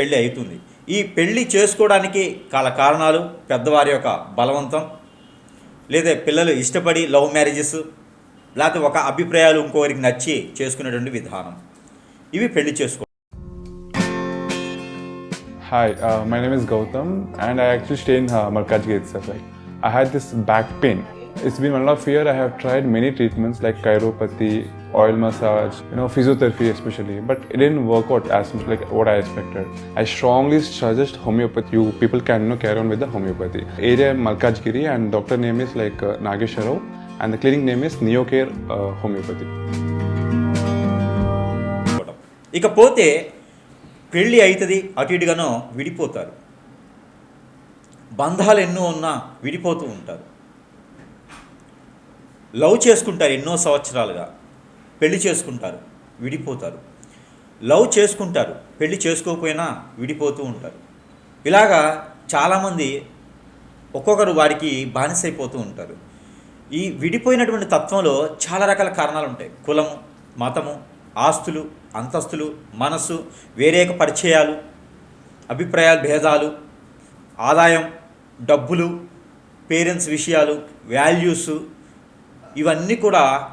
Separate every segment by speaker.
Speaker 1: పెళ్ళి అవుతుంది ఈ పెళ్ళి చేసుకోవడానికి కాల కారణాలు పెద్దవారి యొక్క బలవంతం లేదా పిల్లలు ఇష్టపడి లవ్ మ్యారేజెస్ లేకపోతే ఒక అభిప్రాయాలు ఇంకోరికి నచ్చి చేసుకునేటువంటి విధానం. ఇవి పెళ్ళి చేసుకో
Speaker 2: hi my name is Gautam and I actually stay in Markaz gate sir I had this back pain it's been one of year I have tried many treatments like chiropathy oil massage, you know, physiotherapy especially, but it didn't work out as much like what I expected. I strongly suggest homeopathy. You people can you know, carry on with the homeopathy. Area Malkajgiri, and doctor name is like uh, Nagesh Rao, and the clinic name is Neocare uh, Homeopathy.
Speaker 1: చేసుకోవడం ఇకపోతే పెళ్ళి అవుతుంది అటు ఇటుగానో విడిపోతారు బంధాలు ఎన్నో ఉన్నా విడిపోతూ ఉంటారు love చేసుకుంటారు ఎన్నో సంవత్సరాలుగా పెళ్ళి చేసుకుంటారు విడిపోతారు. లవ్ చేసుకుంటారు పెళ్ళి చేసుకోకపోయినా విడిపోతూ ఉంటారు. ఇలాగా చాలామంది ఒక్కొక్కరు వారికి బానిసైపోతూ ఉంటారు. ఈ విడిపోయినటువంటి తత్వంలో చాలా రకాల కారణాలు ఉంటాయి. కులము మతము ఆస్తులు అంతస్తులు మనస్సు వేరేక పరిచయాలు అభిప్రాయాల భేదాలు ఆదాయం డబ్బులు పేరెంట్స్ విషయాలు వాల్యూస్ ఇవన్నీ కూడా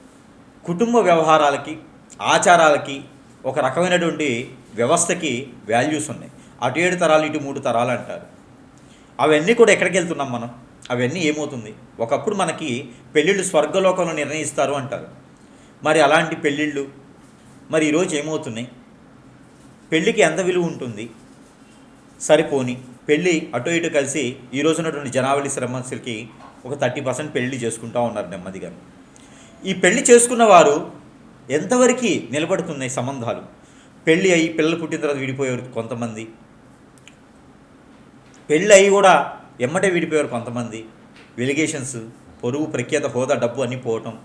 Speaker 1: కుటుంబ వ్యవహారాలకి ఆచారాలకి ఒక రకమైనటువంటి వ్యవస్థకి వాల్యూస్ ఉన్నాయి. అటు ఏడు తరాలు ఇటు మూడు తరాలు అంటారు. అవన్నీ కూడా ఎక్కడికి వెళ్తున్నాం మనం? అవన్నీ ఏమవుతుంది? ఒకప్పుడు మనకి పెళ్ళిళ్ళు స్వర్గలోకంలో నిర్ణయిస్తారు అంటారు. మరి అలాంటి పెళ్ళిళ్ళు మరి ఈరోజు ఏమవుతున్నాయి? పెళ్ళికి ఎంత విలువ ఉంటుంది? సరిపోని పెళ్ళి అటు ఇటు కలిసి ఈ ఉన్నటువంటి జనావళి శ్రమస్సులకి ఒక థర్టీ పర్సెంట్ పెళ్ళి చేసుకుంటూ ఉన్నారు నెమ్మదిగా. ఈ పెళ్ళి చేసుకున్న వారు ఎంతవరకు నిలబడుతున్నాయి సంబంధాలు? పెళ్ళి అయ్యి పిల్లలు పుట్టిన తర్వాత విడిపోయేవారు కొంతమంది. పెళ్ళి అయ్యి కూడా ఎమ్మటే విడిపోయారు కొంతమంది. వెలిగేషన్స్ పొరుగు ప్రఖ్యాత హోదా డబ్బు అన్నీ పోవటం.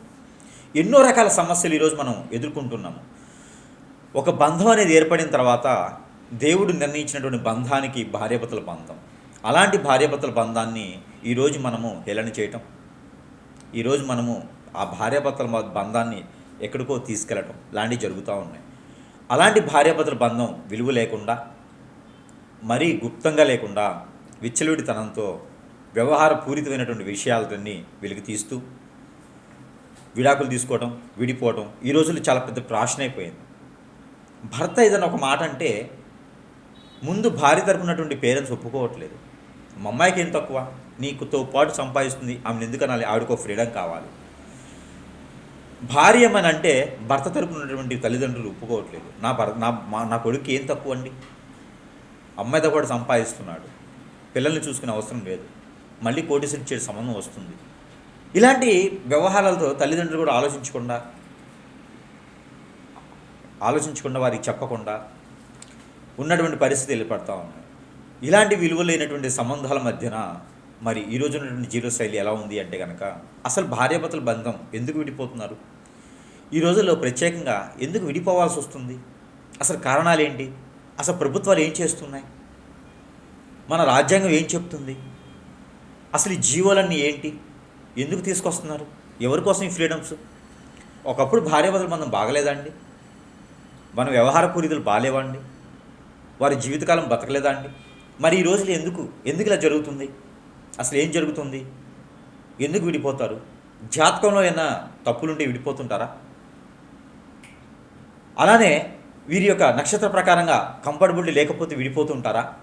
Speaker 1: ఎన్నో రకాల సమస్యలు ఈరోజు మనం ఎదుర్కొంటున్నాము. ఒక బంధం అనేది ఏర్పడిన తర్వాత దేవుడు నిర్ణయించినటువంటి బంధానికి భార్యాభర్తల బంధం. అలాంటి భార్యాభర్తల బంధాన్ని ఈరోజు మనము హేళన చేయటం. ఈరోజు మనము ఆ భార్యాభర్తల బంధాన్ని ఎక్కడికో తీసుకెళ్ళటం లాంటివి జరుగుతూ ఉన్నాయి. అలాంటి భార్యాభర్తల బంధం విలువ లేకుండా మరీ గుప్తంగా లేకుండా విచ్చలవిడితనంతో వ్యవహార పూరితమైనటువంటి విషయాలన్నీ వెలికి తీస్తూ విడాకులు తీసుకోవడం విడిపోవడం ఈ రోజుల్లో చాలా పెద్ద ప్రాషన్ అయిపోయింది. భర్త ఏదైనా ఒక మాట అంటే ముందు భార్య తరపునటువంటి పేరెంట్స్ ఒప్పుకోవట్లేదు. మా అమ్మాయికి ఏం తక్కువ? నీకుతో పాటు సంపాదిస్తుంది ఆమెను ఎందుకు అనాలి ఆవిడకో ఫ్రీడమ్ కావాలి. భార్యమని అంటే భర్త తరపున ఉన్నటువంటి తల్లిదండ్రులు ఒప్పుకోవట్లేదు. నా భర్త నా మా నా కొడుకు ఏం తక్కువ అండి? అమ్మాయితో కూడా సంపాదిస్తున్నాడు. పిల్లల్ని చూసుకునే అవసరం లేదు. మళ్ళీ కోటీసులు ఇచ్చే సంబంధం వస్తుంది. ఇలాంటి వ్యవహారాలతో తల్లిదండ్రులు కూడా ఆలోచించకుండా ఆలోచించకుండా వారికి చెప్పకుండా ఉన్నటువంటి పరిస్థితి ఏర్పడతా ఉన్నాయి. ఇలాంటి విలువ లేనటువంటి సంబంధాల మధ్యన మరి ఈ రోజు ఉన్నటువంటి జీవన శైలి ఎలా ఉంది అంటే కనుక అసలు భార్యాభర్తల బంధం ఎందుకు విడిపోతున్నారు? ఈ రోజుల్లో ప్రత్యేకంగా ఎందుకు విడిపోవాల్సి వస్తుంది? అసలు కారణాలు ఏంటి? అసలు ప్రభుత్వాలు ఏం చేస్తున్నాయి? మన రాజ్యాంగం ఏం చెప్తుంది? అసలు ఈ జీవోలన్నీ ఏంటి? ఎందుకు తీసుకొస్తున్నారు? ఎవరి కోసం ఈ ఫ్రీడమ్స్? ఒకప్పుడు భార్యాభర్తల బంధం బాగలేదండి మన వ్యవహార పూరితులు బాగాలేవండి వారి జీవితకాలం బతకలేదా అండి? మరి ఈ రోజులు ఎందుకు? ఎందుకు ఇలా జరుగుతుంది? అసలు ఏం జరుగుతుంది? ఎందుకు విడిపోతారు? జాతకంలో ఏమైనా తప్పులుంటే విడిపోతుంటారా? అలానే వీరి యొక్క నక్షత్ర ప్రకారంగా కంఫర్టబిలిటీ లేకపోతే విడిపోతుంటారా?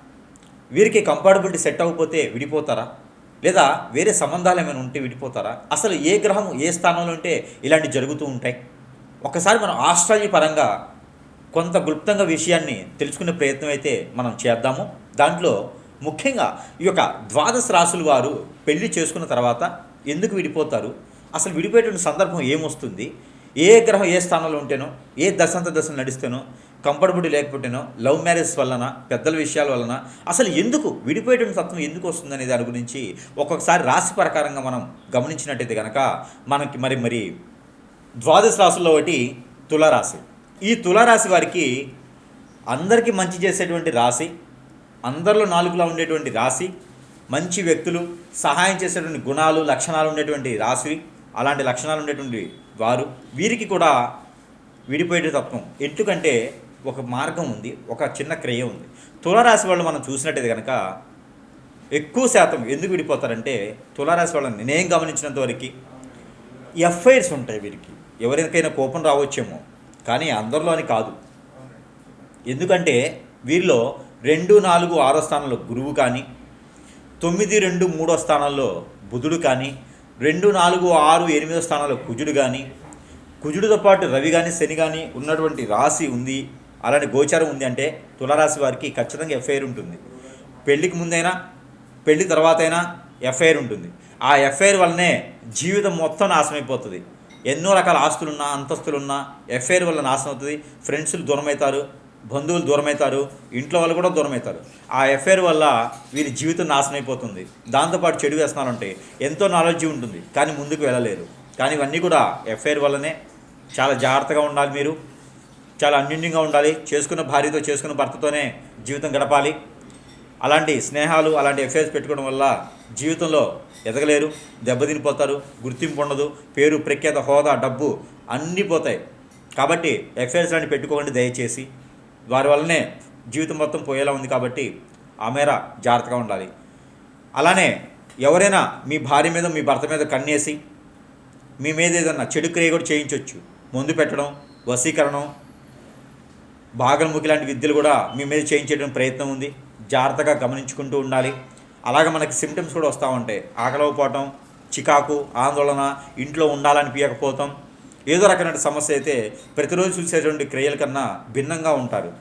Speaker 1: వీరికి కంఫర్టబిలిటీ సెట్ అవ్వకపోతే విడిపోతారా? లేదా వేరే సంబంధాలు ఏమైనా ఉంటే విడిపోతారా? అసలు ఏ గ్రహం ఏ స్థానంలో ఉంటే ఇలాంటివి జరుగుతూ ఉంటాయి? ఒకసారి మనం ఆస్ట్రాలజీ పరంగా కొంత గుప్తంగా విషయాన్ని తెలుసుకునే ప్రయత్నం అయితే మనం చేద్దాము. దాంట్లో ముఖ్యంగా ఈ యొక్క ద్వాదశ రాసుల వారు పెళ్ళి చేసుకున్న తర్వాత ఎందుకు విడిపోతారు? అసలు విడిపోయేటువంటి సందర్భం ఏమొస్తుంది? ఏ గ్రహం ఏ స్థానంలో ఉంటేనో ఏ దశంత దశలు నడిస్తేనో కంఫర్టబుల్ లేకపోతేనో లవ్ మ్యారేజ్ వలన పెద్దల విషయాల వలన అసలు ఎందుకు విడిపోయేటువంటి తత్వం ఎందుకు వస్తుందనే దాని గురించి ఒక్కొక్కసారి రాశి ప్రకారంగా మనం గమనించినట్టయితే కనుక మనకి మరి మరి ద్వాదశ రాశుల్లో ఒకటి తులారాశి. ఈ తులారాశి వారికి అందరికీ మంచి చేసేటువంటి రాశి అందరిలో నాలుగులా ఉండేటువంటి రాశి మంచి వ్యక్తులు సహాయం చేసేటువంటి గుణాలు లక్షణాలు ఉండేటువంటి రాశి అలాంటి లక్షణాలు ఉండేటువంటి వారు వీరికి కూడా విడిపోయే తత్వం. ఎందుకంటే ఒక మార్గం ఉంది ఒక చిన్న క్రియ ఉంది. తులారాశి వాళ్ళు మనం చూసినట్టయితే కనుక ఎక్కువ శాతం ఎందుకు విడిపోతారంటే తులారాశి వాళ్ళని నేను గమనించినంత వరకు ఎఫ్ఐఆర్స్ ఉంటాయి వీరికి. ఎవరికైనా కోపం రావచ్చేమో కానీ అందరిలో అని కాదు. ఎందుకంటే వీరిలో రెండు నాలుగు ఆరో స్థానంలో గురువు కానీ తొమ్మిది రెండు మూడో స్థానంలో బుధుడు కానీ రెండు నాలుగు ఆరు ఎనిమిదో స్థానంలో కుజుడు కానీ కుజుడితో పాటు రవి కానీ శని కానీ ఉన్నటువంటి రాశి ఉంది. అలాంటి గోచారం ఉంది అంటే తులారాశి వారికి ఖచ్చితంగా ఎఫ్ఐఆర్ ఉంటుంది. పెళ్ళికి ముందైనా పెళ్ళి తర్వాత అయినా ఎఫ్ఐఆర్ ఉంటుంది. ఆ ఎఫ్ఐఆర్ వల్లనే జీవితం మొత్తం నాశనమైపోతుంది ఎన్నో రకాల ఆస్తులున్నా అంతస్తులున్నా ఎఫ్ఐఆర్ వల్ల నాశనం అవుతుంది. ఫ్రెండ్స్లు దూరం అవుతారు బంధువులు దూరమవుతారు ఇంట్లో వాళ్ళు కూడా దూరమవుతారు ఆ ఎఫ్ఐఆర్ వల్ల వీరి జీవితం నాశనం అయిపోతుంది. దాంతోపాటు చెడు వ్యసనాలు ఎంతో నాలెడ్జ్ ఉంటుంది కానీ ముందుకు వెళ్ళలేరు. కానీ ఇవన్నీ కూడా ఎఫ్ఐఆర్ వల్లనే చాలా జాగ్రత్తగా ఉండాలి మీరు. చాలా అన్యోన్యంగా ఉండాలి. చేసుకున్న భార్యతో చేసుకున్న భర్తతోనే జీవితం గడపాలి. అలాంటి స్నేహాలు అలాంటి ఎఫైర్స్ పెట్టుకోవడం వల్ల జీవితంలో ఎదగలేరు దెబ్బతినిపోతారు గుర్తింపు ఉండదు పేరు ప్రఖ్యాత హోదా డబ్బు అన్నీ పోతాయి. కాబట్టి ఎఫైర్స్ లాంటి పెట్టుకోకండి దయచేసి. వారి వల్లనే జీవితం మొత్తం పోయేలా ఉంది కాబట్టి ఆ మేర జాగ్రత్తగా ఉండాలి. అలానే ఎవరైనా మీ భార్య మీద మీ భర్త మీద కన్నేసి మీ మీద ఏదన్నా చెడు క్రియ కూడా చేయించవచ్చు మందు పెట్టడం వశీకరణం భాగముఖి లాంటి విద్యలు కూడా మీ మీద చేయించడం ప్రయత్నం ఉంది. జాగ్రత్తగా గమనించుకుంటూ ఉండాలి. అలాగే మనకి సిమ్టమ్స్ కూడా వస్తూ ఉంటాయి. ఆకలవపోవటం చికాకు ఆందోళన ఇంట్లో ఉండాలనిపించకపోతాం ఏదో రకమైన సమస్య అయితే ప్రతిరోజు చూసేటువంటి క్రియల కన్నా భిన్నంగా ఉంటారు.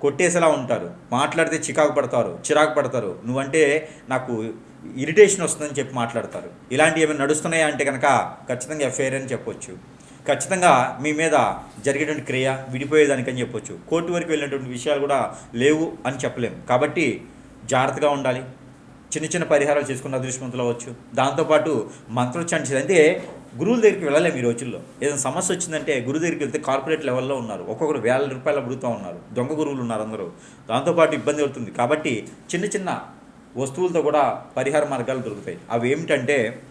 Speaker 1: కొట్టేసేలా ఉంటారు. మాట్లాడితే చికాకు పడతారు చిరాకు పడతారు. నువ్వంటే నాకు ఇరిటేషన్ వస్తుందని చెప్పి మాట్లాడతారు. ఇలాంటివి ఏమైనా నడుస్తున్నాయా అంటే కనుక ఖచ్చితంగా ఎఫ్ఐఆర్ అని చెప్పొచ్చు. ఖచ్చితంగా మీ మీద జరిగేటువంటి క్రియ విడిపోయేదానికని చెప్పొచ్చు. కోర్టు వరకు వెళ్ళినటువంటి విషయాలు కూడా లేవు అని చెప్పలేము కాబట్టి జాగ్రత్తగా ఉండాలి. చిన్న చిన్న పరిహారాలు చేసుకున్న అదృష్టవంతులు అవ్వచ్చు. దాంతోపాటు మంత్రోచ్చారణ అంటే గురువుల దగ్గరికి వెళ్ళలేము ఈ రోజుల్లో. ఏదైనా సమస్య వచ్చిందంటే గురువు దగ్గరికి వెళ్తే కార్పొరేట్ లెవెల్లో ఉన్నారు. ఒక్కొక్కరు వేల రూపాయలు అడుగుతూ ఉన్నారు. దొంగ గురువులు ఉన్నారు అందరూ. దాంతోపాటు ఇబ్బంది అవుతుంది. కాబట్టి చిన్న చిన్న వస్తువులతో కూడా పరిహార మార్గాలు దొరుకుతాయి. అవి ఏమిటంటే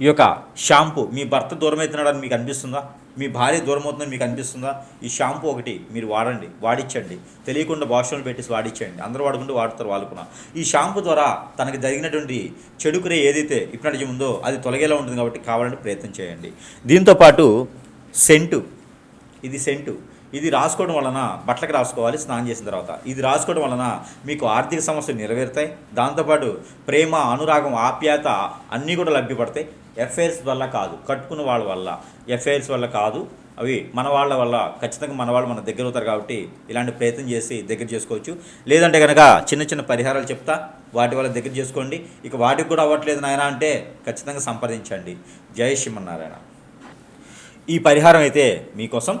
Speaker 1: ఈ యొక్క షాంపూ మీ భర్త దూరం అవుతున్నాడని మీకు అనిపిస్తుందా? మీ భార్య దూరం అవుతుందని మీకు అనిపిస్తుందా? ఈ షాంపూ ఒకటి మీరు వాడండి వాడించండి తెలియకుండా బాష్లో పెట్టేసి వాడించండి అందరూ వాడుకుంటూ వాడుతారు వాళ్ళు కూడా. ఈ షాంపూ ద్వారా తనకి జరిగినటువంటి చెడుకురే ఏదైతే ఇప్పుడు ఉందో అది తొలగేలా ఉంటుంది కాబట్టి కావాలంటే ప్రయత్నం చేయండి. దీంతోపాటు సెంటు. ఇది సెంటు. ఇది రాసుకోవడం వలన బట్టలకు రాసుకోవాలి స్నానం చేసిన తర్వాత. ఇది రాసుకోవడం వలన మీకు ఆర్థిక సమస్యలు నెరవేరుతాయి. దాంతోపాటు ప్రేమ అనురాగం ఆప్యాయత అన్నీ కూడా లభ్యపడతాయి. ఎఫైర్స్ వల్ల కాదు కట్టుకున్న వాళ్ళ వల్ల. ఎఫైర్స్ వల్ల కాదు అవి మన వాళ్ళ వల్ల ఖచ్చితంగా మన వాళ్ళు మన దగ్గర అవుతారు కాబట్టి ఇలాంటి ప్రయత్నం చేసి దగ్గర చేసుకోవచ్చు. లేదంటే కనుక చిన్న చిన్న పరిహారాలు చెప్తా వాటి వల్ల దగ్గర చేసుకోండి. ఇక వాటికి కూడా అవ్వట్లేదు నాయన అంటే ఖచ్చితంగా సంప్రదించండి. జయ శ్రీమన్నారాయణ. ఈ పరిహారం అయితే మీకోసం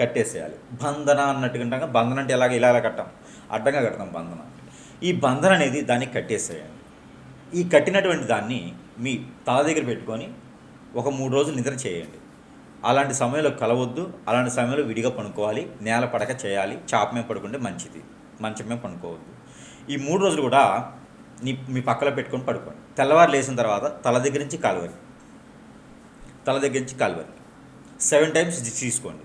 Speaker 1: కట్టేసేయాలి. బంధన అన్నట్టుగా ఉంటాం బంధన అంటే ఎలాగ ఇలా ఇలా కట్టాం. అడ్డంగా కడతాం బంధన. ఈ బంధన అనేది దానికి కట్టేసేయండి ఈ కట్టినటువంటి దాన్ని మీ తల దగ్గర పెట్టుకొని ఒక మూడు రోజులు నిద్ర చేయండి. అలాంటి సమయంలో కలవద్దు అలాంటి సమయంలో విడిగా పడుకోవాలి నేల పడక చేయాలి చాప మీద పడుకుంటే మంచిది మంచం మీద పడుకోవద్దు. ఈ మూడు రోజులు కూడా నీ మీ పక్కలో పెట్టుకొని పడుకోండి. తెల్లవారు లేచిన తర్వాత తల దగ్గర నుంచి కాలువరి తల దగ్గర నుంచి కాలువరి సెవెన్ టైమ్స్ తీసుకోండి.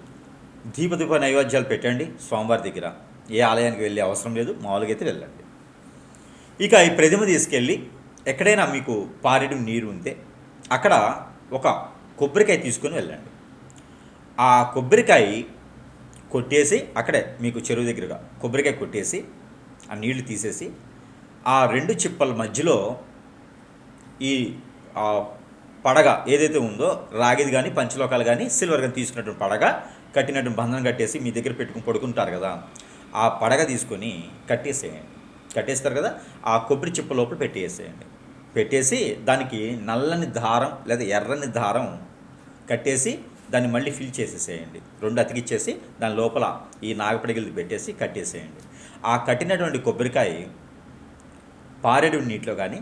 Speaker 1: దీపదీప నైవేద్యాలు పెట్టండి స్వామివారి దగ్గర. ఏ ఆలయానికి వెళ్ళే అవసరం లేదు మామూలుగా అయితే వెళ్ళండి. ఇక ఈ ప్రతిమ తీసుకెళ్ళి ఎక్కడైనా మీకు పారేడు నీరు ఉంటే అక్కడ ఒక కొబ్బరికాయ తీసుకొని వెళ్ళండి. ఆ కొబ్బరికాయ కొట్టేసి అక్కడే మీకు చెరువు దగ్గరగా కొబ్బరికాయ కొట్టేసి ఆ నీళ్ళు తీసేసి ఆ రెండు చిప్పల మధ్యలో ఈ పడగ ఏదైతే ఉందో రాగిది కానీ పంచలోకాలు కానీ సిల్వర్ కానీ తీసుకున్నటువంటి పడగ కట్టినటువంటి బంధనం కట్టేసి మీ దగ్గర పెట్టుకుని పడుకుంటారు కదా ఆ పడగ తీసుకొని కట్టేసేయండి. కట్టేస్తారు కదా ఆ కొబ్బరి చిప్ప లోపల పెట్టేసేయండి. పెట్టేసి దానికి నల్లని దారం లేదా ఎర్రని దారం కట్టేసి దాన్ని మళ్ళీ ఫిల్ చేసేసేయండి. రెండు అతికిచ్చేసి దాని లోపల ఈ నాగపడిగలు పెట్టేసి కట్టేసేయండి. ఆ కట్టినటువంటి కొబ్బరికాయ పారేడు నీటిలో కానీ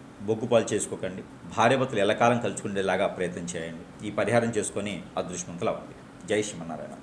Speaker 1: బొగ్గుపాలు చేసుకోకండి. భార్యభర్తలు ఎల్లకాలం కలుసుకునేలాగా ప్రయత్నం చేయండి. ఈ పరిహారం చేసుకొని అదృష్టవంతులు అవ్వండి. జై శ్రీమన్నారాయణ.